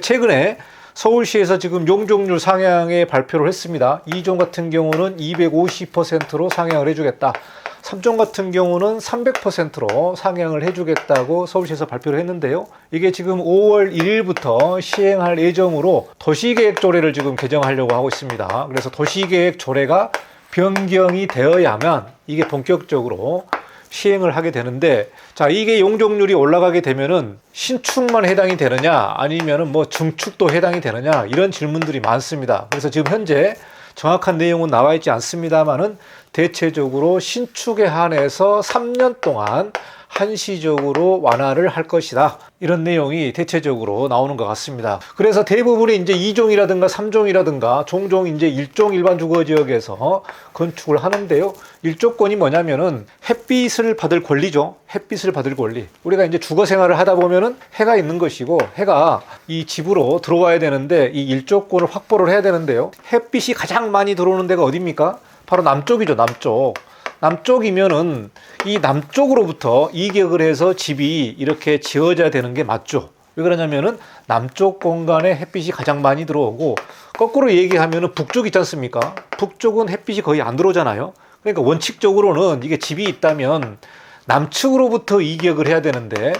최근에 서울시에서 지금 용적률 상향에 발표를 했습니다. 2종 같은 경우는 250%로 상향을 해주겠다. 3종 같은 경우는 300%로 상향을 해주겠다고 서울시에서 발표를 했는데요. 이게 지금 5월 1일부터 시행할 예정으로 도시계획 조례를 지금 개정하려고 하고 있습니다. 그래서 도시계획 조례가 변경이 되어야만 이게 본격적으로 시행을 하게 되는데 자 이게 용적률이 올라가게 되면은 신축만 해당이 되느냐 아니면은 뭐 중축도 해당이 되느냐 이런 질문들이 많습니다. 그래서 지금 현재 정확한 내용은 나와 있지 않습니다만은 대체적으로 신축에 한해서 3년 동안 한시적으로 완화를 할 것이다. 이런 내용이 대체적으로 나오는 것 같습니다. 그래서 대부분이 이제 2종이라든가 3종이라든가 종종 이제 1종 일반 주거 지역에서 건축을 하는데요. 일조건이 뭐냐면은 햇빛을 받을 권리죠. 햇빛을 받을 권리. 우리가 이제 주거 생활을 하다 보면은 해가 있는 것이고 해가 이 집으로 들어와야 되는데 이 일조건을 확보를 해야 되는데요. 햇빛이 가장 많이 들어오는 데가 어디입니까? 바로 남쪽이죠. 남쪽. 남쪽이면은 이 남쪽으로부터 이격을 해서 집이 이렇게 지어져야 되는 게 맞죠. 왜 그러냐면은 남쪽 공간에 햇빛이 가장 많이 들어오고 거꾸로 얘기하면은 북쪽 있지 않습니까? 북쪽은 햇빛이 거의 안 들어오잖아요. 그러니까 원칙적으로는 이게 집이 있다면 남측으로부터 이격을 해야 되는데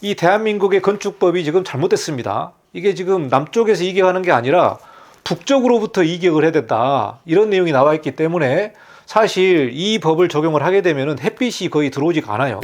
이 대한민국의 건축법이 지금 잘못됐습니다. 이게 지금 남쪽에서 이격하는 게 아니라 북쪽으로부터 이격을 해야 된다. 이런 내용이 나와 있기 때문에 사실 이 법을 적용을 하게 되면 햇빛이 거의 들어오지가 않아요.